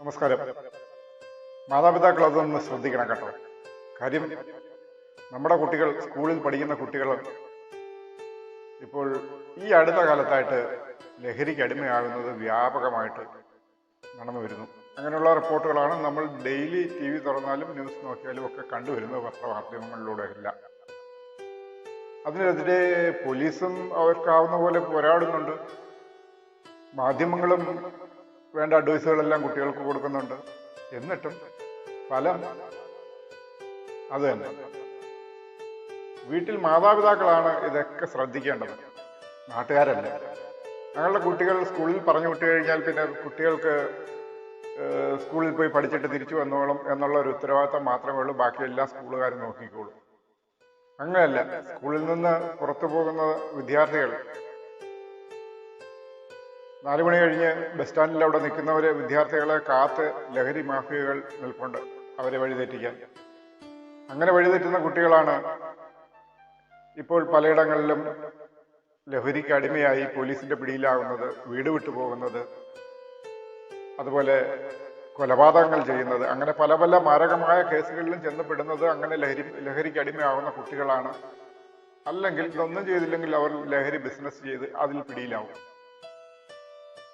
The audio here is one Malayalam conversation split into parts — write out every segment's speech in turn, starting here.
നമസ്കാരം. മാതാപിതാക്കൾ അതൊന്ന് ശ്രദ്ധിക്കണം കേട്ടോ. കാര്യം നമ്മുടെ കുട്ടികൾ സ്കൂളിൽ പഠിക്കുന്ന കുട്ടികൾ ഇപ്പോൾ ഈ അടുത്ത കാലത്തായിട്ട് ലഹരിക്ക് അടിമയാകുന്നത് വ്യാപകമായിട്ട് നടന്നു വരുന്നു. അങ്ങനെയുള്ള റിപ്പോർട്ടുകളാണ് നമ്മൾ ഡെയിലി ടി വി തുറന്നാലും ന്യൂസ് നോക്കിയാലും ഒക്കെ കണ്ടുവരുന്നത് പത്രമാധ്യമങ്ങളിലൂടെ എല്ലാം അതിനെതിരെ പോലീസും അവർക്കാവുന്ന പോലെ പോരാടുന്നുണ്ട്. മാധ്യമങ്ങളും വേണ്ട അഡ്വൈസുകളെല്ലാം കുട്ടികൾക്ക് കൊടുക്കുന്നുണ്ട്. എന്നിട്ടും ഫലം അത് തന്നെ. വീട്ടിൽ മാതാപിതാക്കളാണ് ഇതൊക്കെ ശ്രദ്ധിക്കേണ്ടത്. നാട്ടുകാരല്ല. ഞങ്ങളുടെ കുട്ടികൾ സ്കൂളിൽ പറഞ്ഞു വിട്ടു കഴിഞ്ഞാൽ പിന്നെ കുട്ടികൾക്ക് സ്കൂളിൽ പോയി പഠിച്ചിട്ട് തിരിച്ചു വന്നോളും എന്നുള്ള ഒരു ഉത്തരവാദിത്തം മാത്രമേ ഉള്ളൂ. ബാക്കി എല്ലാ സ്കൂളുകാരും നോക്കിക്കോളും. അങ്ങനെയല്ല. സ്കൂളിൽ നിന്ന് പുറത്തു പോകുന്ന വിദ്യാർത്ഥികൾ നാലു മണി കഴിഞ്ഞ് ബസ് സ്റ്റാൻഡിൽ അവിടെ നിൽക്കുന്നവരെ വിദ്യാർത്ഥികളെ കാത്ത് ലഹരി മാഫിയകൾ നിൽപ്പുണ്ട്. അവരെ വഴിതെറ്റിക്കാൻ അങ്ങനെ വഴിതെറ്റുന്ന കുട്ടികളാണ് ഇപ്പോൾ പലയിടങ്ങളിലും ലഹരിക്ക് അടിമയായി പോലീസിന്റെ പിടിയിലാകുന്നത് വീട് വിട്ടു പോകുന്നത് അതുപോലെ കൊലപാതകങ്ങൾ ചെയ്യുന്നത്. അങ്ങനെ പല പല മാരകമായ കേസുകളിലും ചെന്നപ്പെടുന്നത് അങ്ങനെ ലഹരി ലഹരിക്ക് അടിമയാവുന്ന കുട്ടികളാണ്. അല്ലെങ്കിൽ ഇതൊന്നും ചെയ്തില്ലെങ്കിൽ അവർ ലഹരി ബിസിനസ് ചെയ്ത് അതിൽ പിടിയിലാവും.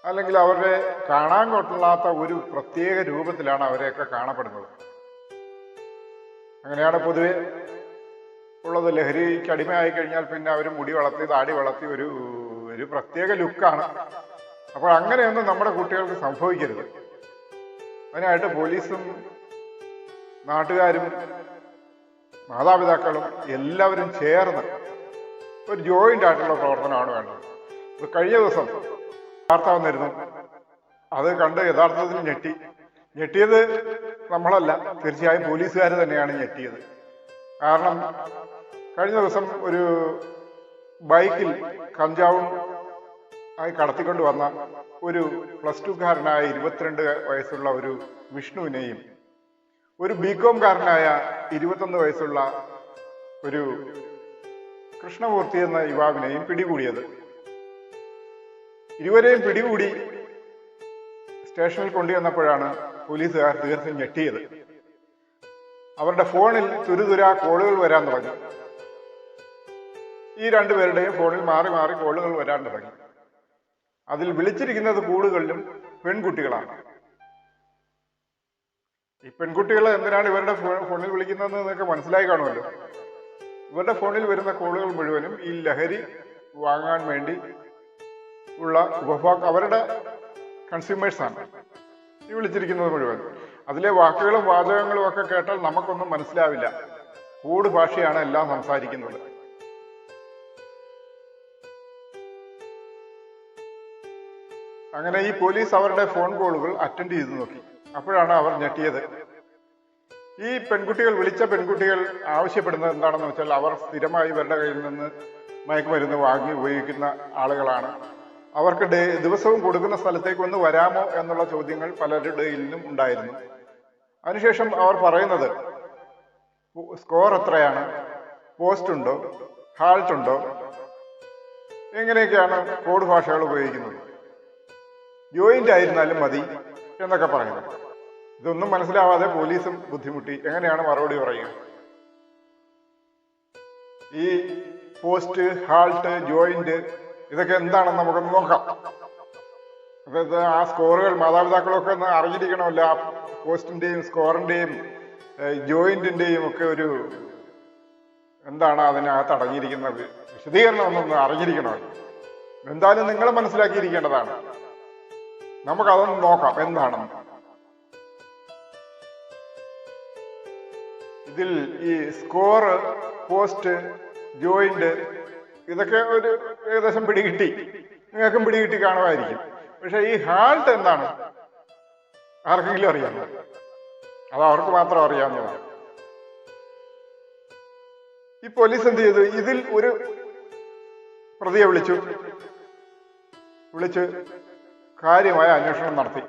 അല്ലെങ്കിൽ അവരെ കാണാൻ കൊള്ളാത്ത ഒരു പ്രത്യേക രൂപത്തിലാണ് അവരെയൊക്കെ കാണപ്പെടുന്നത്. അങ്ങനെയാണ് പൊതുവെ ഉള്ളത്. ലഹരിക്ക് അടിമയായി കഴിഞ്ഞാൽ പിന്നെ അവർ മുടി വളർത്തി താടി വളർത്തി ഒരു ഒരു പ്രത്യേക ലുക്കാണ്. അപ്പോൾ അങ്ങനെയൊന്നും നമ്മുടെ കുട്ടികൾക്ക് സംഭവിക്കരുത്. അതിനായിട്ട് പോലീസും നാട്ടുകാരും മാതാപിതാക്കളും എല്ലാവരും ചേർന്ന് ഒരു ജോയിന്റ് ആയിട്ടുള്ള പ്രവർത്തനമാണ് വേണ്ടത്. കഴിഞ്ഞ ദിവസം വാർത്ത വന്നിരുന്നു. അത് കണ്ട് യഥാർത്ഥത്തിൽ ഞെട്ടി. ഞെട്ടിയത് നമ്മളല്ല. തീർച്ചയായും പോലീസുകാർ തന്നെയാണ് ഞെട്ടിയത്. കാരണം കഴിഞ്ഞ ദിവസം ഒരു ബൈക്കിൽ കഞ്ചാവും ആയി കടത്തിക്കൊണ്ട് വന്ന ഒരു പ്ലസ് ടുക്കാരനായ ഇരുപത്തിരണ്ട് വയസ്സുള്ള ഒരു വിഷ്ണുവിനെയും ഒരു ബികോംകാരനായ ഇരുപത്തൊന്ന് വയസ്സുള്ള ഒരു കൃഷ്ണമൂർത്തി എന്ന യുവാവിനെയും പിടികൂടിയത്. ഇരുവരെയും പിടികൂടി സ്റ്റേഷനിൽ കൊണ്ടുവന്നപ്പോഴാണ് പോലീസുകാർ തീർത്തും ഞെട്ടിയത്. അവരുടെ ഫോണിൽ തുരുതുരാ കോളുകൾ വരാൻ തുടങ്ങി. ഈ രണ്ടുപേരുടെയും ഫോണിൽ മാറി മാറി കോളുകൾ വരാൻ തുടങ്ങി. അതിൽ വിളിച്ചിരിക്കുന്നത് കൂടുതലും പെൺകുട്ടികളാണ്. ഈ പെൺകുട്ടികൾ എന്തിനാണ് ഇവരുടെ ഫോണിൽ വിളിക്കുന്നതെന്ന് നിങ്ങൾക്ക് മനസ്സിലായി കാണുമല്ലോ. ഇവരുടെ ഫോണിൽ വരുന്ന കോളുകൾ മുഴുവനും ഈ ലഹരി വാങ്ങാൻ വേണ്ടി ഉള്ള ഉപഭോക്ത അവരുടെ കൺസ്യൂമേഴ്സ് ആണ്. ഈ വിളിച്ചിരിക്കുന്നത് മുഴുവൻ. അതിലെ വാക്കുകളും വാചകങ്ങളും ഒക്കെ കേട്ടാൽ നമുക്കൊന്നും മനസ്സിലാവില്ല. കൂട് ഭാഷയാണ് എല്ലാം സംസാരിക്കുന്നത്. അങ്ങനെ ഈ പോലീസ് അവരുടെ ഫോൺ കോളുകൾ അറ്റൻഡ് ചെയ്ത് നോക്കി. അപ്പോഴാണ് അവർ ഞെട്ടിയത്. ഈ പെൺകുട്ടികൾ വിളിച്ച പെൺകുട്ടികൾ ആവശ്യപ്പെടുന്നത് എന്താണെന്ന് വെച്ചാൽ അവർ സ്ഥിരമായി ഇവരുടെ കയ്യിൽ നിന്ന് മയക്കുമരുന്ന് വാങ്ങി ഉപയോഗിക്കുന്ന ആളുകളാണ്. അവർക്ക് ദിവസവും കൊടുക്കുന്ന സ്ഥലത്തേക്ക് ഒന്ന് വരാമോ എന്നുള്ള ചോദ്യങ്ങൾ പലരുടെയിലും ഉണ്ടായിരുന്നു. അതിനുശേഷം അവർ പറയുന്നത് സ്കോർ എത്രയാണ്? പോസ്റ്റ് ഉണ്ടോ? ഹാൾട്ട് ഉണ്ടോ? എങ്ങനെയൊക്കെയാണ് കോഡ് ഭാഷകൾ ഉപയോഗിക്കുന്നത്? ജോയിന്റ് ആയിരുന്നാലും മതി എന്നൊക്കെ പറയുന്നു. ഇതൊന്നും മനസ്സിലാവാതെ പോലീസും ബുദ്ധിമുട്ടി. എങ്ങനെയാണ് മറുപടി പറയുക? ഈ പോസ്റ്റ് ഹാൾട്ട് ജോയിന്റ് ഇതൊക്കെ എന്താണെന്ന് നമുക്കൊന്ന് നോക്കാം. അപ്പൊ ഇത് ആ സ്കോറുകൾ മാതാപിതാക്കളൊക്കെ ഒന്ന് അറിഞ്ഞിരിക്കണമല്ലോ. ആ പോസ്റ്റിന്റെയും സ്കോറിന്റെയും ജോയിന്റിന്റെയും ഒക്കെ ഒരു എന്താണ് അതിനകത്ത് അടങ്ങിയിരിക്കുന്ന വി- വിശദീകരണം ഒന്നൊന്ന് അറിഞ്ഞിരിക്കണമല്ലോ. എന്തായാലും നിങ്ങൾ മനസ്സിലാക്കിയിരിക്കേണ്ടതാണ്. നമുക്കതൊന്ന് നോക്കാം എന്താണെന്ന് ഇതിൽ ഈ സ്കോർ പോസ്റ്റ് ജോയിന്റ് ഇതൊക്കെ ഒരു ഏകദേശം പിടികിട്ടി നിങ്ങൾക്കും പിടികിട്ടി കാണുമായിരിക്കും. പക്ഷെ ഈ ഹാൾട്ട് എന്താണ്? ആർക്കെങ്കിലും അറിയാമോ? അത് അവർക്ക് മാത്രം അറിയാവുന്നതാണ്. ഈ പോലീസ് എന്ത് ചെയ്തു? ഇതിൽ ഒരു പ്രതിയെ വിളിച്ചു. വിളിച്ച് കാര്യമായ അന്വേഷണം നടത്തി.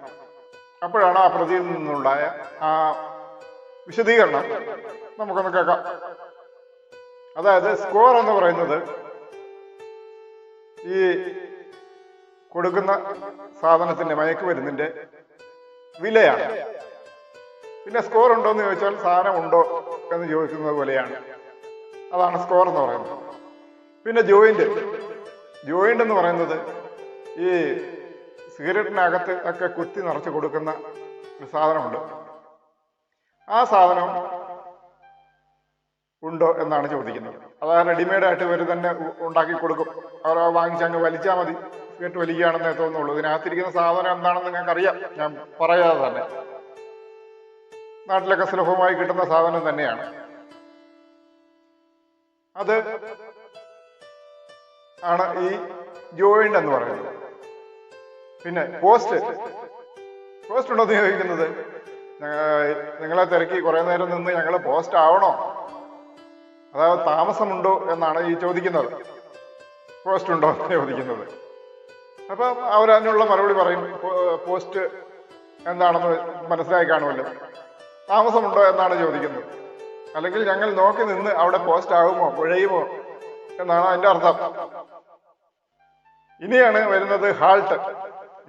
അപ്പോഴാണ് ആ പ്രതിയിൽ നിന്നുണ്ടായ ആ വിശദീകരണം നമുക്കൊന്ന് കേൾക്കാം. അതായത് സ്കോർ എന്ന് പറയുന്നത് ഈ കൊടുക്കുന്ന സാധനത്തിന്റെ മയക്കുമരുന്നിന്റെ വിലയാണ്. പിന്നെ സ്കോർ ഉണ്ടോ എന്ന് ചോദിച്ചാൽ സാധനം ഉണ്ടോ എന്ന് ചോദിക്കുന്നത് പോലെയാണ്. അതാണ് സ്കോർ എന്ന് പറയുന്നത്. പിന്നെ ജോയിന്റ് ജോയിന്റ് എന്ന് പറയുന്നത് ഈ സിഗരറ്റിനകത്ത് ഒക്കെ കുത്തി നിറച്ച് കൊടുക്കുന്ന ഒരു സാധനമുണ്ട്. ആ സാധനം ഉണ്ടോ എന്നാണ് ചോദിക്കുന്നത്. അത് റെഡിമെയ്ഡ് ആയിട്ട് ഇവർ തന്നെ ഉണ്ടാക്കി കൊടുക്കും. അവർ വാങ്ങിച്ചങ്ങ് വലിച്ചാൽ മതി. കേട്ട് വലിക്കുകയാണെന്നേ തോന്നുള്ളൂ. ഇതിനകത്തിരിക്കുന്ന സാധനം എന്താണെന്ന് നിങ്ങൾക്ക് അറിയാം ഞാൻ പറയാതെ തന്നെ. നാട്ടിലൊക്കെ സുലഭമായി കിട്ടുന്ന സാധനം തന്നെയാണ്. അത് ആണ് ഈ ജോയിന്റ് എന്ന് പറയുന്നത്. പിന്നെ പോസ്റ്റ് പോസ്റ്റ് ഉണ്ടോ എന്ന് നിങ്ങളെ തിരക്കി കുറെ നേരം നിന്ന് ഞങ്ങൾ പോസ്റ്റ് ആവണോ? അതായത് താമസമുണ്ടോ എന്നാണ് ഈ ചോദിക്കുന്നത്. പോസ്റ്റ് ഉണ്ടോ എന്ന് ചോദിക്കുന്നത്. അപ്പം അവരതിനുള്ള മറുപടി പറയും പോസ്റ്റ് എന്താണെന്ന് മനസ്സിലായി കാണുമല്ലോ. താമസമുണ്ടോ എന്നാണ് ചോദിക്കുന്നത്. അല്ലെങ്കിൽ ഞങ്ങൾ നോക്കി നിന്ന് അവിടെ പോസ്റ്റ് ആകുമോ കുഴയുമോ എന്നാണ് അതിന്റെ അർത്ഥം. ഇനിയാണ് വരുന്നത് ഹാൾട്ട്.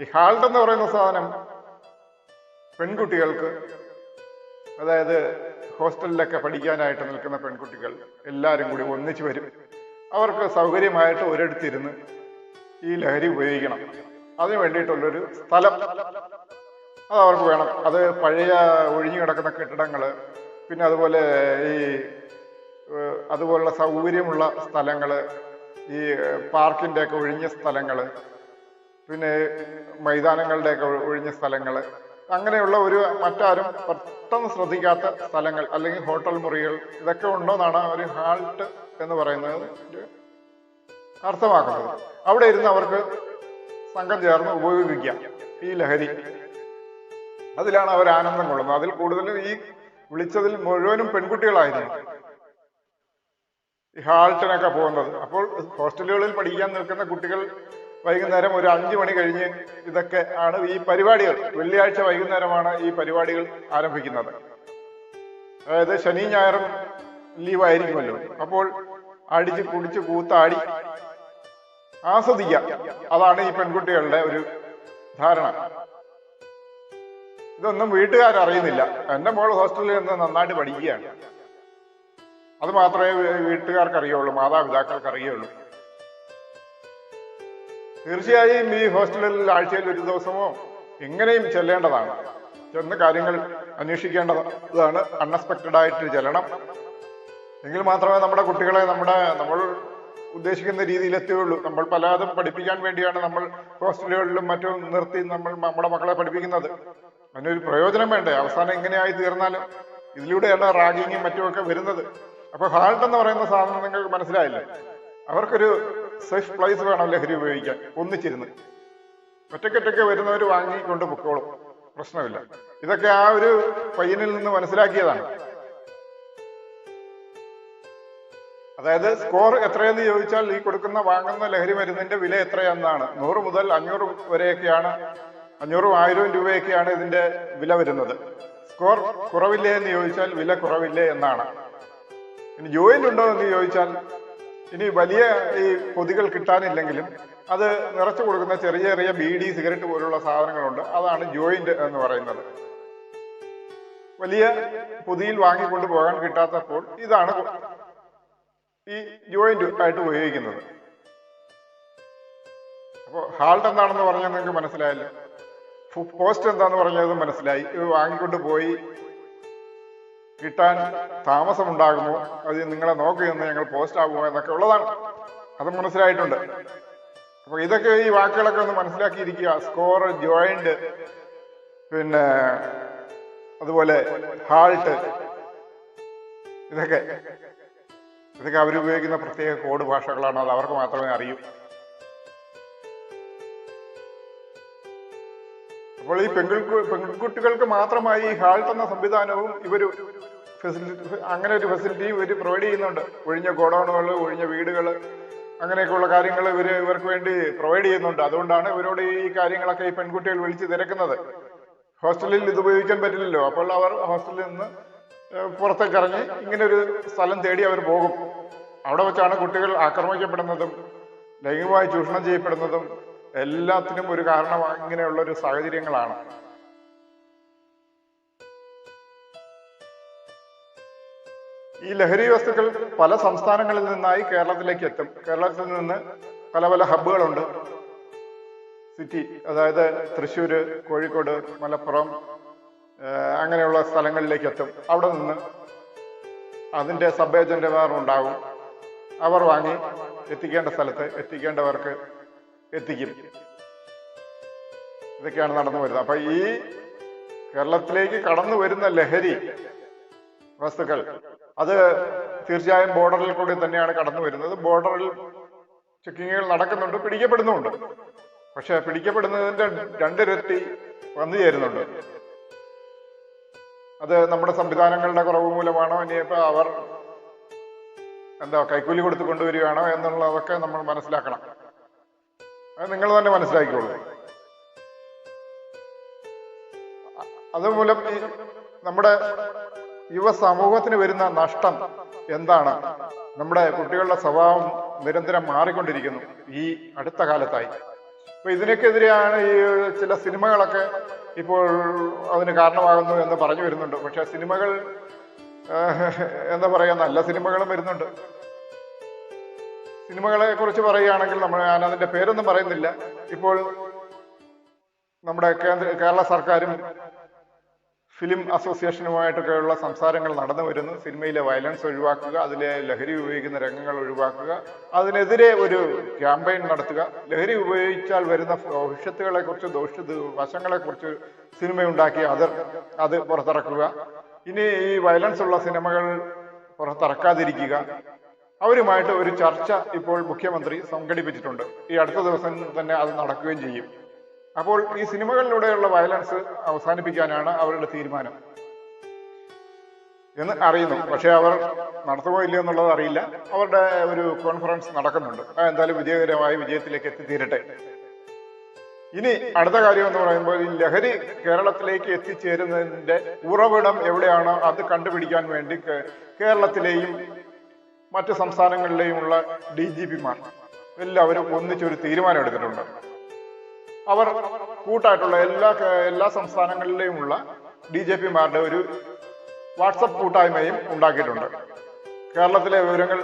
ഈ ഹാൾട്ട് എന്ന് പറയുന്ന സാധനം പെൺകുട്ടികൾക്ക് അതായത് ഹോസ്റ്റലിലൊക്കെ പഠിക്കാനായിട്ട് നിൽക്കുന്ന പെൺകുട്ടികൾ എല്ലാവരും കൂടി ഒന്നിച്ചു വരും. അവർക്ക് സൗകര്യമായിട്ട് ഒരിടത്തിരുന്ന് ഈ ലഹരി ഉപയോഗിക്കണം. അതിന് വേണ്ടിയിട്ടുള്ളൊരു സ്ഥലം അത് അവർക്ക് വേണം. അത് പഴയ ഒഴിഞ്ഞു കിടക്കുന്ന കെട്ടിടങ്ങൾ പിന്നെ അതുപോലെ ഈ അതുപോലുള്ള സൗകര്യമുള്ള സ്ഥലങ്ങൾ ഈ പാർക്കിന്റെ ഒക്കെ ഒഴിഞ്ഞ സ്ഥലങ്ങൾ പിന്നെ മൈതാനങ്ങളുടെയൊക്കെ ഒഴിഞ്ഞ സ്ഥലങ്ങൾ അങ്ങനെയുള്ള ഒരു മറ്റാരും പെട്ടെന്ന് ശ്രദ്ധിക്കാത്ത സ്ഥലങ്ങൾ അല്ലെങ്കിൽ ഹോട്ടൽ മുറികൾ ഇതൊക്കെ ഉണ്ടോന്നാണ് ഒരു ഹാൾട്ട് എന്ന് പറയുന്നത് അർത്ഥമാക്കുന്നത്. അവിടെ ഇരുന്ന് അവർക്ക് സംഘം ചേർന്ന് ഉപയോഗിക്കാം ഈ ലഹരി. അതിലാണ് അവർ ആനന്ദം കൊള്ളുന്നത്. അതിൽ കൂടുതലും ഈ വിളിച്ചതിൽ മുഴുവനും പെൺകുട്ടികളായിരുന്നു ഈ ഹാൾട്ടിനൊക്കെ പോകുന്നത്. അപ്പോൾ ഹോസ്റ്റലുകളിൽ പഠിക്കാൻ നിൽക്കുന്ന കുട്ടികൾ വൈകുന്നേരം ഒരു അഞ്ചു മണി കഴിഞ്ഞ് ഇതൊക്കെ ആണ് ഈ പരിപാടികൾ. വെള്ളിയാഴ്ച വൈകുന്നേരമാണ് ഈ പരിപാടികൾ ആരംഭിക്കുന്നത്. അതായത് ശനി ഞായറും ലീവായിരിക്കുമല്ലോ അപ്പോൾ അടിച്ച് കുടിച്ച് കൂത്താടി ആസ്വദിക്കാം അതാണ് ഈ പെൺകുട്ടികളുടെ ഒരു ധാരണ. ഇതൊന്നും വീട്ടുകാരറിയുന്നില്ല. എന്റെ മോൾ ഹോസ്റ്റലിൽ നിന്ന് നന്നായിട്ട് പഠിക്കുകയാണ്. അത് മാത്രമേ വീട്ടുകാർക്ക് അറിയുള്ളൂ മാതാപിതാക്കൾക്ക് അറിയുള്ളൂ തീർച്ചയായും ഈ ഹോസ്റ്റലിൽ ആഴ്ചയിൽ ഒരു ദിവസമോ എങ്ങനെയും ചെല്ലേണ്ടതാണ്. ചെന്ന് കാര്യങ്ങൾ അന്വേഷിക്കേണ്ടതാണ്. അൺഎക്സ്പെക്റ്റഡ് ആയിട്ട് ചെല്ലണം. എങ്കിൽ മാത്രമേ നമ്മുടെ കുട്ടികളെ നമ്മുടെ നമ്മൾ ഉദ്ദേശിക്കുന്ന രീതിയിൽ എത്തുകയുള്ളൂ നമ്മൾ പലതും പഠിപ്പിക്കാൻ വേണ്ടിയാണ് നമ്മൾ ഹോസ്റ്റലുകളിലും മറ്റും നിർത്തി നമ്മൾ നമ്മുടെ മക്കളെ പഠിപ്പിക്കുന്നത്. അതിനൊരു പ്രയോജനം വേണ്ടേ? അവസാനം ഇങ്ങനെയായി തീർന്നാലും ഇതിലൂടെയാണ് റാഗിങ്ങും മറ്റുമൊക്കെ വരുന്നത്. അപ്പൊ ഹാൾട്ട് എന്ന് പറയുന്ന സാധനം നിങ്ങൾക്ക് മനസ്സിലായില്ലേ? അവർക്കൊരു സേഫ് പ്ലേസ് വേണം ലഹരി ഉപയോഗിക്കാൻ. ഒന്നിച്ചിരുന്ന്. ഒറ്റയ്ക്കൊറ്റയ്ക്ക് വരുന്നവർ വാങ്ങിക്കൊണ്ട് പൊക്കോളും. പ്രശ്നമില്ല. ഇതൊക്കെ ആ ഒരു പയ്യനിൽ നിന്ന് മനസ്സിലാക്കിയതാണ്. അതായത് സ്കോർ എത്രയെന്ന് ചോദിച്ചാൽ ഈ കൊടുക്കുന്ന വാങ്ങുന്ന ലഹരി മരുന്നിന്റെ വില എത്രയെന്നാണ്. നൂറ് മുതൽ അഞ്ഞൂറ് വരെയൊക്കെയാണ് അഞ്ഞൂറും ആയിരവും രൂപയൊക്കെയാണ് ഇതിന്റെ വില വരുന്നത്. സ്കോർ കുറവില്ലേ എന്ന് ചോദിച്ചാൽ വില കുറവില്ലേ എന്നാണ്. ഇനി ജോയിന്റ് ഉണ്ടോ എന്ന് ചോദിച്ചാൽ ഇനി വലിയ ഈ പൊതികൾ കിട്ടാനില്ലെങ്കിലും അത് നിറച്ചു കൊടുക്കുന്ന ചെറിയ ചെറിയ ബീഡി സിഗരറ്റ് പോലുള്ള സാധനങ്ങളുണ്ട്. അതാണ് ജോയിന്റ് എന്ന് പറയുന്നത്. വലിയ പൊതിയിൽ വാങ്ങിക്കൊണ്ട് പോകാൻ കിട്ടാത്തപ്പോൾ ഇതാണ് ഈ ജോയിന്റ് ആയിട്ട് ഉപയോഗിക്കുന്നത്. അപ്പോൾ ഹാൾട്ട് എന്താണെന്ന് പറഞ്ഞാൽ നിങ്ങൾക്ക് മനസ്സിലായല്ലോ? പോസ്റ്റ് എന്താന്ന് പറഞ്ഞത് മനസ്സിലായി. ഇത് വാങ്ങിക്കൊണ്ട് പോയി കിട്ടാൻ താമസമുണ്ടാകുന്നു. അത് നിങ്ങളെ നോക്കി നിന്ന് ഞങ്ങൾ പോസ്റ്റ് ആകുമോ എന്നൊക്കെ ഉള്ളതാണ്. അത് മനസ്സിലായിട്ടുണ്ട്. അപ്പൊ ഇതൊക്കെ ഈ വാക്കുകളൊക്കെ ഒന്ന് മനസ്സിലാക്കിയിരിക്കുക. സ്കോർ ജോയിന്റ് പിന്നെ അതുപോലെ ഹാൾട്ട് ഇതൊക്കെ. ഇതൊക്കെ അവരുപയോഗിക്കുന്ന പ്രത്യേക കോഡ് ഭാഷകളാണ്. അത് അവർക്ക് മാത്രമേ അറിയൂ. അപ്പോൾ ഈ പെൺകുട്ടി പെൺകുട്ടികൾക്ക് മാത്രമായി ഹാൾട്ട് എന്ന സംവിധാനവും ഇവർ ഫെസിലിറ്റി അങ്ങനെ ഒരു ഫെസിലിറ്റി ഇവർ പ്രൊവൈഡ് ചെയ്യുന്നുണ്ട്. ഒഴിഞ്ഞ ഗോഡൗണുകൾ ഒഴിഞ്ഞ വീടുകൾ അങ്ങനെയൊക്കെയുള്ള കാര്യങ്ങൾ ഇവർ ഇവർക്ക് വേണ്ടി പ്രൊവൈഡ് ചെയ്യുന്നുണ്ട്. അതുകൊണ്ടാണ് ഇവരോട് ഈ കാര്യങ്ങളൊക്കെ ഈ പെൺകുട്ടികൾ വിളിച്ച് തിരക്കുന്നത്. ഹോസ്റ്റലിൽ ഇത് ഉപയോഗിക്കാൻ പറ്റില്ലല്ലോ. അപ്പോൾ അവർ ഹോസ്റ്റലിൽ നിന്ന് പുറത്തേക്ക് ഇറങ്ങി ഇങ്ങനെ ഒരു സ്ഥലം തേടി അവർ പോകും. അവിടെ വെച്ചാണ് കുട്ടികൾ ആക്രമിക്കപ്പെടുന്നതും ലൈംഗികമായി ചൂഷണം ചെയ്യപ്പെടുന്നതും എല്ലാത്തിനും ഒരു കാരണം ഇങ്ങനെയുള്ള ഒരു സാഹചര്യങ്ങളാണ്. ഈ ലഹരി വസ്തുക്കൾ പല സംസ്ഥാനങ്ങളിൽ നിന്നായി കേരളത്തിലേക്ക് എത്തും. കേരളത്തിൽ നിന്ന് പല പല ഹബ്ബുകളുണ്ട്. സിറ്റി അതായത് തൃശ്ശൂര് കോഴിക്കോട് മലപ്പുറം അങ്ങനെയുള്ള സ്ഥലങ്ങളിലേക്ക് എത്തും. അവിടെ നിന്ന് അതിന്റെ സബ് ഏജന്റുമാർ ഉണ്ടാകും അവർ വാങ്ങി എത്തിക്കേണ്ട സ്ഥലത്ത് എത്തിക്കേണ്ടവർക്ക് എത്തിക്കും. ഇതൊക്കെയാണ് നടന്നു വരുന്നത്. അപ്പൊ ഈ കേരളത്തിലേക്ക് കടന്നു വരുന്ന ലഹരി വസ്തുക്കൾ അത് തീർച്ചയായും ബോർഡറിൽ കൂടി തന്നെയാണ് കടന്നു വരുന്നത്. ബോർഡറിൽ ചെക്കിങ്ങുകൾ നടക്കുന്നുണ്ട് പിടിക്കപ്പെടുന്നുമുണ്ട്. പക്ഷെ പിടിക്കപ്പെടുന്നതിന്റെ രണ്ടിരട്ടി വന്നു ചേരുന്നുണ്ട്. അത് നമ്മുടെ സംവിധാനങ്ങളുടെ കുറവ് മൂലമാണോ ഇനിയിപ്പോ അവർ എന്താ കൈക്കൂലി കൊടുത്ത് കൊണ്ടുവരികയാണോ എന്നുള്ളതൊക്കെ നമ്മൾ മനസ്സിലാക്കണം. അത് നിങ്ങൾ തന്നെ മനസ്സിലാക്കിക്കോളൂ. അതുമൂലം നമ്മുടെ യുവ സമൂഹത്തിന് വരുന്ന നഷ്ടം എന്താണ്? നമ്മുടെ കുട്ടികളുടെ സ്വഭാവം നിരന്തരം മാറിക്കൊണ്ടിരിക്കുന്നു ഈ അടുത്ത കാലത്തായി. അപ്പൊ ഇതിനൊക്കെതിരെയാണ് ഈ ചില സിനിമകളൊക്കെ ഇപ്പോൾ അതിന് കാരണമാകുന്നു എന്ന് പറഞ്ഞു വരുന്നുണ്ട്. പക്ഷെ സിനിമകൾ എന്താ പറയാ നല്ല സിനിമകളും വരുന്നുണ്ട്. സിനിമകളെ കുറിച്ച് പറയുകയാണെങ്കിൽ നമ്മൾ ഞാൻ അതിന്റെ പേരൊന്നും പറയുന്നില്ല. ഇപ്പോൾ നമ്മുടെ കേന്ദ്ര കേരള സർക്കാരും ഫിലിം അസോസിയേഷനുമായിട്ടൊക്കെയുള്ള സംസാരങ്ങൾ നടന്നു വരുന്നു. സിനിമയിലെ വയലൻസ് ഒഴിവാക്കുക അതിലെ ലഹരി ഉപയോഗിക്കുന്ന രംഗങ്ങൾ ഒഴിവാക്കുക അതിനെതിരെ ഒരു ക്യാമ്പയിൻ നടത്തുക. ലഹരി ഉപയോഗിച്ചാൽ വരുന്ന ഭവിഷ്യത്തുകളെ കുറിച്ച് ദോഷ കുറിച്ച് സിനിമയുണ്ടാക്കി അത് അത് പുറത്തിറക്കുക. ഇനി ഈ വയലൻസ് ഉള്ള സിനിമകൾ പുറത്തിറക്കാതിരിക്കുക. അവരുമായിട്ട് ഒരു ചർച്ച ഇപ്പോൾ മുഖ്യമന്ത്രി സംഘടിപ്പിച്ചിട്ടുണ്ട്. ഈ അടുത്ത ദിവസം തന്നെ അത് നടക്കുകയും ചെയ്യും. അപ്പോൾ ഈ സിനിമകളിലൂടെയുള്ള വയലൻസ് അവസാനിപ്പിക്കാനാണ് അവരുടെ തീരുമാനം എന്ന് അറിയുന്നു. പക്ഷെ അവർ നടത്തുമോ ഇല്ലയോ എന്നുള്ളത് അറിയില്ല. അവരുടെ ഒരു കോൺഫറൻസ് നടക്കുന്നുണ്ട്. എന്തായാലും വിജയകരമായി വിജയത്തിലേക്ക് എത്തിത്തീരട്ടെ. ഇനി അടുത്ത കാര്യം എന്ന് പറയുമ്പോൾ ഈ ലഹരി കേരളത്തിലേക്ക് എത്തിച്ചേരുന്നതിന്റെ ഉറവിടം എവിടെയാണോ? അത് കണ്ടുപിടിക്കാൻ വേണ്ടി കേരളത്തിലെയും മറ്റു മറ്റ് സംസ്ഥാനങ്ങളിലെയുമുള്ള ഡി ജി പിമാർ എല്ലാവരും ഒന്നിച്ചൊരു തീരുമാനം എടുത്തിട്ടുണ്ട് അവർ കൂട്ടായിട്ടുള്ള എല്ലാ എല്ലാ സംസ്ഥാനങ്ങളിലെയുമുള്ള ഡി ജെ പിമാരുടെ ഒരു വാട്സപ്പ് കൂട്ടായ്മയും ഉണ്ടാക്കിയിട്ടുണ്ട്. കേരളത്തിലെ വിവരങ്ങൾ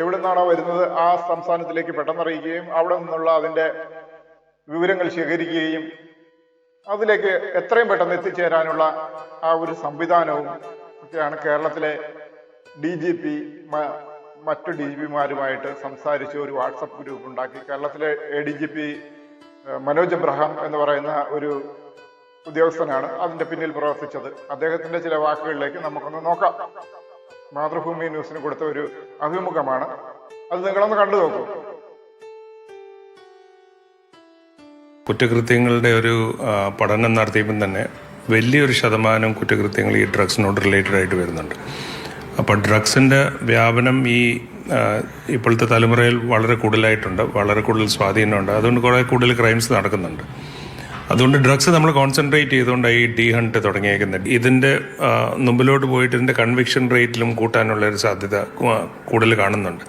എവിടെ നിന്നാണോ വരുന്നത് ആ സംസ്ഥാനത്തിലേക്ക് പെട്ടെന്ന് അറിയിക്കുകയും അവിടെ നിന്നുള്ള അതിന്റെ വിവരങ്ങൾ ശേഖരിക്കുകയും അതിലേക്ക് എത്രയും പെട്ടെന്ന് എത്തിച്ചേരാനുള്ള ആ ഒരു സംവിധാനവും ഒക്കെയാണ് കേരളത്തിലെ ഡി ജി പി മറ്റു ഡി ജി പിമാരുമായിട്ട് സംസാരിച്ച് ഒരു വാട്സപ്പ് ഗ്രൂപ്പ് ഉണ്ടാക്കി. കേരളത്തിലെ A D G P Manoj Abraham എന്ന് പറയുന്ന ഒരു ഉദ്യോഗസ്ഥനാണ് അതിന്റെ പിന്നിൽ പ്രവർത്തിച്ചത്. അദ്ദേഹത്തിന്റെ ചില വാക്കുകളിലേക്ക് നമുക്കൊന്ന് നോക്കാം. മാതൃഭൂമി ന്യൂസിന് കൊടുത്ത ഒരു അഭിമുഖമാണ്. അത് നിങ്ങളൊന്ന് കണ്ടു നോക്കൂ. കുറ്റകൃത്യങ്ങളുടെ ഒരു പഠനം നടത്തിയപ്പം തന്നെ വലിയൊരു ശതമാനം കുറ്റകൃത്യങ്ങൾ ഈ ഡ്രഗ്സിനോട് റിലേറ്റഡ് ആയിട്ട് വരുന്നുണ്ട്. അപ്പോൾ ഡ്രഗ്സിന്റെ വ്യാപനം ഈ ഇപ്പോഴത്തെ തലമുറയിൽ വളരെ കൂടുതലായിട്ടുണ്ട്. വളരെ കൂടുതൽ സ്വാധീനമുണ്ട്. അതുകൊണ്ട് കുറേ കൂടുതൽ ക്രൈംസ് നടക്കുന്നുണ്ട്. അതുകൊണ്ട് ഡ്രഗ്സ് നമ്മൾ കോൺസെൻട്രേറ്റ് ചെയ്തുകൊണ്ട് ഈ ഡി ഹണ്ട് തുടങ്ങിയേക്കുന്നത് ഇതിന്റെ മുമ്പിലോട്ട് പോയിട്ട് ഇതിന്റെ കൺവിക്ഷൻ റേറ്റിലും കൂട്ടാനുള്ള ഒരു സാധ്യത കൂടുതൽ കാണുന്നുണ്ട്.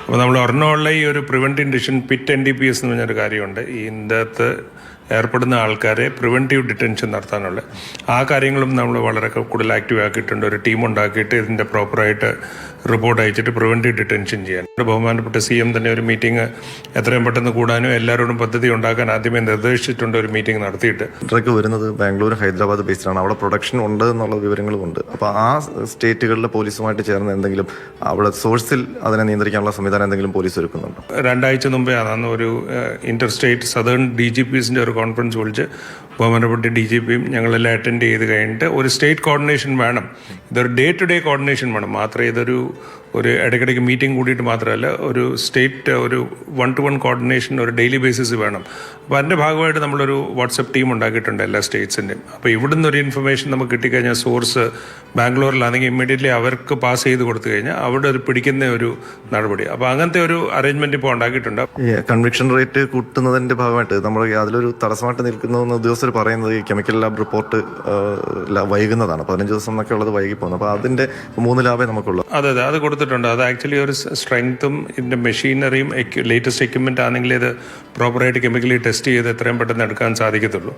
അപ്പോൾ നമ്മൾ ഒരെണ്ണമുള്ള ഈ ഒരു preventive detention PIT N D P S എന്ന് പറഞ്ഞൊരു കാര്യമുണ്ട്. ഇതിനകത്ത് ഏർപ്പെടുന്ന ആൾക്കാരെ പ്രിവെന്റീവ് ഡിറ്റൻഷൻ നടത്താനുള്ള. ആ കാര്യങ്ങളും നമ്മൾ വളരെ കൂടുതൽ ആക്റ്റീവ് ആക്കിയിട്ടുണ്ട്. ഒരു ടീം ഉണ്ടാക്കിയിട്ട് ഇതിന്റെ പ്രോപ്പറായിട്ട് റിപ്പോർട്ട് അയച്ചിട്ട് പ്രിവെന്റീവ് ഡിറ്റൻഷൻ ചെയ്യാൻ. ബഹുമാനപ്പെട്ട സി എം തന്നെ ഒരു മീറ്റിംഗ് എത്രയും പെട്ടെന്ന് കൂടാനും എല്ലാവരോടും പദ്ധതി ഉണ്ടാക്കാൻ ആദ്യമേ നിർദ്ദേശിച്ചിട്ടുണ്ട് ഒരു മീറ്റിംഗ് നടത്തിയിട്ട്. ട്രക്ക് വരുന്നത് ബാംഗ്ലൂർ ഹൈദരാബാദ് ബേസ്ഡാണ് അവിടെ പ്രൊഡക്ഷൻ ഉണ്ട് എന്നുള്ള വിവരങ്ങളും ഉണ്ട്. അപ്പോൾ ആ സ്റ്റേറ്റുകളിലെ പോലീസുമായിട്ട് ചേർന്ന് എന്തെങ്കിലും അവിടെ സോഴ്സിൽ അതിനെ നിയന്ത്രിക്കാനുള്ള സംവിധാനം എന്തെങ്കിലും പോലീസ് ഒരുക്കുന്നുണ്ടോ? രണ്ടാഴ്ച മുമ്പേ അതാണ് ഒരു inter state southern D G പിസിന്റെ ഒരു കോൺഫറൻസ് വിളിച്ച് ബഹുമാനപ്പെട്ട ഡി ജി പിയും ഞങ്ങളെല്ലാം അറ്റൻഡ് ചെയ്ത് കഴിഞ്ഞിട്ട് ഒരു സ്റ്റേറ്റ് കോർഡിനേഷൻ വേണം. ഇതൊരു ഡേ ടു ഡേ കോർഡിനേഷൻ വേണം. മാത്രമേ ഇതൊരു ഒരു ഇടയ്ക്കിടയ്ക്ക് മീറ്റിംഗ് കൂടിയിട്ട് മാത്രമല്ല ഒരു സ്റ്റേറ്റ് ഒരു വൺ ടു വൺ കോർഡിനേഷൻ ഒരു ഡെയിലി ബേസിസ് വേണം. അപ്പോൾ അതിന്റെ ഭാഗമായിട്ട് നമ്മളൊരു വാട്സപ്പ് ടീം ഉണ്ടാക്കിയിട്ടുണ്ട് എല്ലാ സ്റ്റേറ്റ്സിന്റെയും അപ്പോൾ ഇവിടുന്ന് ഒരു ഇൻഫർമേഷൻ നമുക്ക് കിട്ടിക്കഴിഞ്ഞാൽ സോഴ്സ് ബാംഗ്ലൂരിലാണെങ്കിൽ ഇമ്മീഡിയറ്റ്ലി അവർക്ക് പാസ് ചെയ്ത് കൊടുത്തു കഴിഞ്ഞാൽ അവിടെ ഒരു പിടിക്കുന്ന ഒരു നടപടി. അപ്പോൾ അങ്ങനത്തെ ഒരു അറേഞ്ച്മെന്റ് ഇപ്പോൾ ഉണ്ടാക്കിയിട്ടുണ്ട്. കൺവിക്ഷൻ റേറ്റ് കൂട്ടുന്നതിന്റെ ഭാഗമായിട്ട് നമ്മൾ അതിലൊരു തടസ്സമായിട്ട് നിൽക്കുന്നതെന്ന് ഉദ്യോഗസ്ഥർ പറയുന്നത് ഈ കെമിക്കൽ ലാബ് റിപ്പോർട്ട് വൈകുന്നതാണ്. പതിനഞ്ച് ദിവസം എന്നൊക്കെ ഉള്ളത് വൈകി പോകുന്നത് അപ്പോൾ അതിന്റെ മൂന്ന് ലാഭേ നമുക്കുള്ളൂ. അതെ അതെ. അത് കൊടുത്തു കൊടുത്തിട്ടുണ്ട് അത് ആക്ച്വലി ഒരു സ്ട്രെങ്ത്തും ഇതിന്റെ മെഷീനറിയും ലേറ്റസ്റ്റ് എക്യുപ്മെന്റ് ആണെങ്കിൽ ഇത് പ്രോപ്പറായിട്ട് കെമിക്കലി ടെസ്റ്റ് ചെയ്ത് എത്രയും പെട്ടെന്ന് എടുക്കാൻ സാധിക്കത്തുള്ളൂ.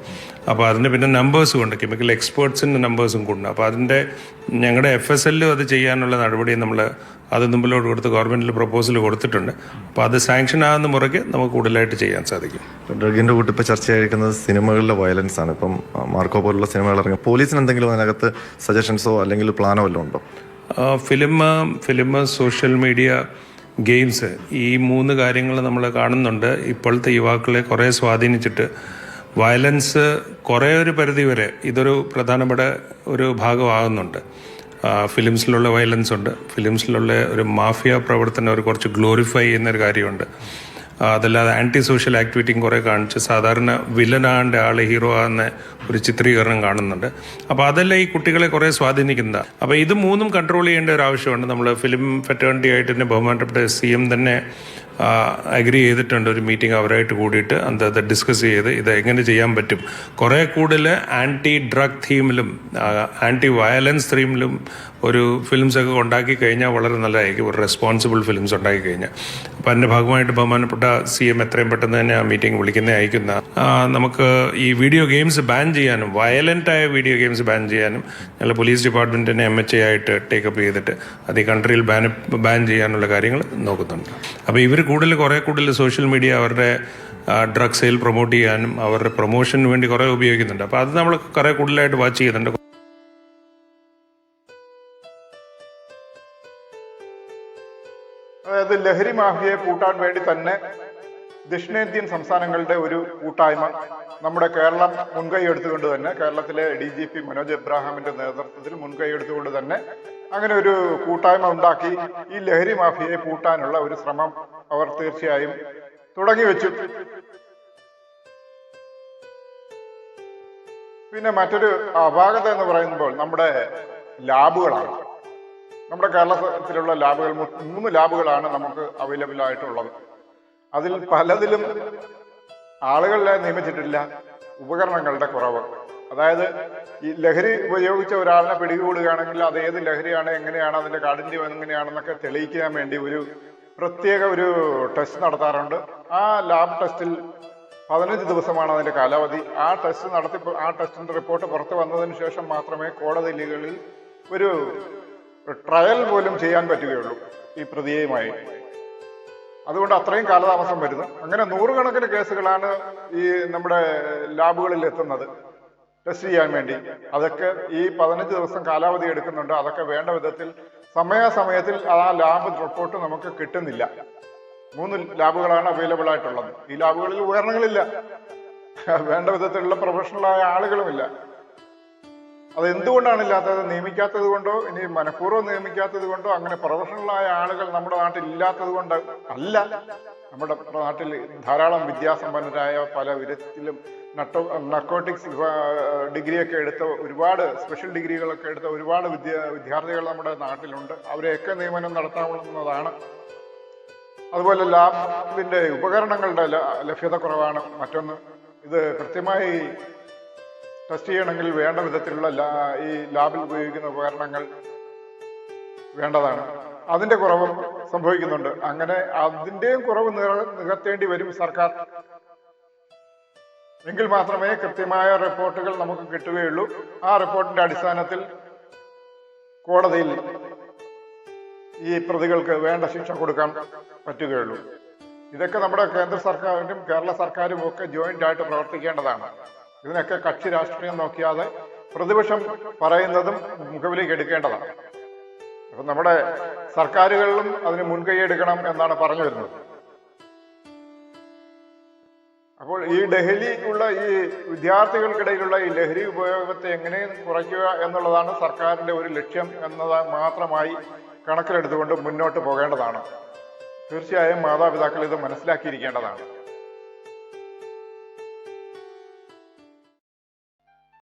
അപ്പോൾ അതിന് പിന്നെ നമ്പേഴ്സും ഉണ്ട്. കെമിക്കൽ എക്സ്പേർട്സിന്റെ നമ്പേഴ്സും ഉണ്ട് അപ്പോൾ അതിന്റെ ഞങ്ങളുടെ എഫ് എസ് എല്ലും അത് ചെയ്യാനുള്ള നടപടി നമ്മൾ അത് മുമ്പിലോട്ട് കൊടുത്ത് ഗവൺമെന്റിൽ പ്രപ്പോസൽ കൊടുത്തിട്ടുണ്ട്. അപ്പോൾ അത് സാങ്ഷൻ ആകുന്ന മുറയ്ക്ക് നമുക്ക് കൂടുതലായിട്ട് ചെയ്യാൻ സാധിക്കും. ഡ്രഗിന്റെ കൂട്ട് ഇപ്പോൾ ചർച്ചയായിരിക്കുന്നത് സിനിമകളിലെ വയലൻസ് ആണ്. ഇപ്പം മാർക്കോ പോലുള്ള സിനിമകൾ ഇറങ്ങി പോലീസിന് എന്തെങ്കിലും അതിനകത്ത് സജഷൻസോ അല്ലെങ്കിൽ പ്ലാനോ വല്ലതും ഉണ്ടോ? Film film social media games ഈ മൂന്ന് കാര്യങ്ങൾ നമ്മൾ കാണുന്നുണ്ട്. ഇപ്പോഴത്തെ യുവാക്കളെ കുറേ സ്വാധീനിച്ചിട്ട് വയലൻസ് കുറേ ഒരു പരിധി വരെ ഇതൊരു പ്രധാനപ്പെട്ട ഒരു ഭാഗമാകുന്നുണ്ട്. ഫിലിംസിലുള്ള വയലൻസ് ഉണ്ട്. ഫിലിംസിലുള്ള ഒരു മാഫിയ പ്രവർത്തനം ഒരു കുറച്ച് ഗ്ലോറിഫൈ ചെയ്യുന്നൊരു കാര്യമുണ്ട്. അതല്ലാതെ ആന്റി സോഷ്യൽ ആക്ടിവിറ്റിയും കുറേ കാണിച്ച് സാധാരണ വില്ലനാണ്ട് ആൾ ഹീറോ ആകുന്ന ഒരു ചിത്രീകരണം കാണുന്നുണ്ട്. അപ്പോൾ അതെല്ലാം ഈ കുട്ടികളെ കുറേ സ്വാധീനിക്കുന്നത്? അപ്പോൾ ഇത് മൂന്നും കൺട്രോൾ ചെയ്യേണ്ട ഒരു ആവശ്യമുണ്ട്. നമ്മൾ ഫിലിം ഫെറ്റേണിറ്റി ആയിട്ട് തന്നെ ബഹുമാനപ്പെട്ട സി എം തന്നെ അഗ്രി ചെയ്തിട്ടുണ്ട് ഒരു മീറ്റിംഗ് അവരായിട്ട് കൂടിയിട്ട് അത് ഡിസ്കസ് ചെയ്ത് ഇത് എങ്ങനെ ചെയ്യാൻ പറ്റും. കുറേ കൂടുതൽ ആന്റി ഡ്രഗ് തീമിലും ആന്റി വയലൻസ് തീമിലും ഒരു ഫിലിംസ് ഒക്കെ ഉണ്ടാക്കി കഴിഞ്ഞാൽ വളരെ നല്ലതായിരിക്കും. ഒരു റെസ്പോൺസിബിൾ ഫിലിംസ് ഉണ്ടാക്കി കഴിഞ്ഞാൽ. അപ്പോൾ അതിന്റെ ഭാഗമായിട്ട് ബഹുമാനപ്പെട്ട സി എം എത്രയും പെട്ടെന്ന് തന്നെ ആ മീറ്റിംഗ് വിളിക്കുന്ന അയക്കുന്ന നമുക്ക് ഈ വീഡിയോ ഗെയിംസ് ബാൻ ചെയ്യാനും വയലന്റായ വീഡിയോ ഗെയിംസ് ബാൻ ചെയ്യാനും ഞങ്ങൾ പോലീസ് ഡിപ്പാർട്ട്മെന്റിനെ എം എച്ച് എ ആയിട്ട് ടേക്കപ്പ് ചെയ്തിട്ട് അത് ഈ കൺട്രിയിൽ ബാൻ ബാൻ ചെയ്യാനുള്ള കാര്യങ്ങൾ നോക്കുന്നുണ്ട്. അപ്പോൾ ഇവർ കൂടുതൽ കുറേ കൂടുതൽ സോഷ്യൽ മീഡിയ അവരുടെ ഡ്രഗ് സെയിൽ പ്രൊമോട്ട് ചെയ്യാനും അവരുടെ പ്രൊമോഷന് വേണ്ടി കുറേ ഉപയോഗിക്കുന്നുണ്ട്. അപ്പോൾ അത് നമ്മൾ കുറേ കൂടുതലായിട്ട് വാച്ച് ചെയ്യുന്നുണ്ട്. അതായത് ലഹരി മാഫിയയെ കൂട്ടാൻ വേണ്ടി തന്നെ ദക്ഷിണേന്ത്യൻ സംസ്ഥാനങ്ങളുടെ ഒരു കൂട്ടായ്മ നമ്മുടെ കേരളം മുൻകൈ എടുത്തുകൊണ്ട് തന്നെ കേരളത്തിലെ ഡി ജി പി മനോജ് എബ്രാഹാമിന്റെ നേതൃത്വത്തിൽ മുൻകൈ എടുത്തുകൊണ്ട് തന്നെ അങ്ങനെ ഒരു കൂട്ടായ്മ ഉണ്ടാക്കി ഈ ലഹരി മാഫിയയെ കൂട്ടാനുള്ള ഒരു ശ്രമം അവർ തീർച്ചയായും തുടങ്ങി വെച്ചു. പിന്നെ മറ്റൊരു അപാകത എന്ന് പറയുമ്പോൾ നമ്മുടെ ലാബുകളാണ്. നമ്മുടെ കേരളത്തിലുള്ള ലാബുകൾ മൂന്ന് ലാബുകളാണ് നമുക്ക് അവൈലബിൾ ആയിട്ടുള്ളത്. അതിൽ പലതിലും ആളുകളെ നിയമിച്ചിട്ടില്ല ഉപകരണങ്ങളുടെ കുറവ്. അതായത് ഈ ലഹരി ഉപയോഗിച്ച ഒരാളിനെ പിടികൂടുകയാണെങ്കിൽ അത് ഏത് ലഹരിയാണ് എങ്ങനെയാണ് അതിന്റെ കാഠിന്യം എങ്ങനെയാണെന്നൊക്കെ തെളിയിക്കാൻ വേണ്ടി ഒരു പ്രത്യേക ഒരു ടെസ്റ്റ് നടത്താറുണ്ട്. ആ ലാബ് ടെസ്റ്റിൽ പതിനഞ്ച് ദിവസമാണ് അതിന്റെ കാലാവധി. ആ ടെസ്റ്റ് നടത്തി ആ ടെസ്റ്റിന്റെ റിപ്പോർട്ട് പുറത്തു വന്നതിന് ശേഷം മാത്രമേ കോടതികളിൽ ഒരു ട്രയൽ പോലും ചെയ്യാൻ പറ്റുകയുള്ളൂ ഈ പ്രതിയുമായി. അതുകൊണ്ട് അത്രയും കാലതാമസം വരുന്നു. അങ്ങനെ നൂറുകണക്കിന് കേസുകളാണ് ഈ നമ്മുടെ ലാബുകളിൽ എത്തുന്നത്. ടെസ്റ്റ് ചെയ്യാൻ വേണ്ടി. അതൊക്കെ ഈ പതിനഞ്ച് ദിവസം കാലാവധി എടുക്കുന്നുണ്ട്. അതൊക്കെ വേണ്ട വിധത്തിൽ സമയാസമയത്തിൽ ആ ലാബ് റിപ്പോർട്ട് നമുക്ക് കിട്ടുന്നില്ല. മൂന്ന് ലാബുകളാണ് അവൈലബിൾ ആയിട്ടുള്ളത്. ഈ ലാബുകളിൽ ഉപകരണങ്ങളില്ല. വേണ്ട വിധത്തിലുള്ള പ്രൊഫഷണലായ ആളുകളുമില്ല. അത് എന്തുകൊണ്ടാണ് ഇല്ലാത്തത്? നിയമിക്കാത്തത് കൊണ്ടോ? ഇനി മനഃപൂർവം നിയമിക്കാത്തത് കൊണ്ടോ? അങ്ങനെ പ്രൊഫഷണലായ ആളുകൾ നമ്മുടെ നാട്ടിൽ ഇല്ലാത്തത് കൊണ്ട് അല്ല. നമ്മുടെ നാട്ടിൽ ധാരാളം വിദ്യാസമ്പന്നരായ പല വിധത്തിലും നട്ടോ നക്കോട്ടിക്സ് ഡിഗ്രിയൊക്കെ എടുത്ത ഒരുപാട് സ്പെഷ്യൽ ഡിഗ്രികളൊക്കെ എടുത്ത ഒരുപാട് വിദ്യാ വിദ്യാർത്ഥികൾ നമ്മുടെ നാട്ടിലുണ്ട്. അവരെയൊക്കെ നിയമനം നടത്താവുന്നതാണ്. അതുപോലെ ലാബിന്റെ ഉപകരണങ്ങളുടെ ലഭ്യത കുറവാണ്. മറ്റൊന്ന് ഇത് കൃത്യമായി ടെസ്റ്റ് ചെയ്യണമെങ്കിൽ വേണ്ട വിധത്തിലുള്ള ഈ ലാബിൽ ഉപയോഗിക്കുന്ന ഉപകരണങ്ങൾ വേണ്ടതാണ്. അതിന്റെ കുറവും സംഭവിക്കുന്നുണ്ട്. അങ്ങനെ അതിന്റെയും കുറവ് നിക- നികത്തേണ്ടി വരും സർക്കാർ. എങ്കിൽ മാത്രമേ കൃത്യമായ റിപ്പോർട്ടുകൾ നമുക്ക് കിട്ടുകയുള്ളൂ. ആ റിപ്പോർട്ടിന്റെ അടിസ്ഥാനത്തിൽ കോടതിയിൽ ഈ പ്രതികൾക്ക് വേണ്ട ശിക്ഷ കൊടുക്കാൻ പറ്റുകയുള്ളൂ. ഇതൊക്കെ നമ്മുടെ കേന്ദ്ര സർക്കാരിനും കേരള സർക്കാരും ഒക്കെ ജോയിന്റ് ആയിട്ട് പ്രവർത്തിക്കേണ്ടതാണ്. ഇതിനൊക്കെ കക്ഷി രാഷ്ട്രീയം നോക്കിയാതെ പ്രതിപക്ഷം പറയുന്നതും മുഖവിലേക്ക് എടുക്കേണ്ടതാണ്. അപ്പൊ നമ്മുടെ സർക്കാരുകളിലും അതിന് മുൻകൈ എടുക്കണം എന്നാണ് പറഞ്ഞു വരുന്നത്. അപ്പോൾ ഈ ഡൽഹിയിലുള്ള ഈ വിദ്യാർത്ഥികൾക്കിടയിലുള്ള ഈ ലഹരി ഉപയോഗത്തെ എങ്ങനെ കുറയ്ക്കുക എന്നുള്ളതാണ് സർക്കാരിന്റെ ഒരു ലക്ഷ്യം എന്നത് മാത്രമായി കണക്കിലെടുത്തുകൊണ്ട് മുന്നോട്ട് പോകേണ്ടതാണ്. തീർച്ചയായും മാതാപിതാക്കൾ ഇത് മനസ്സിലാക്കിയിരിക്കേണ്ടതാണ്.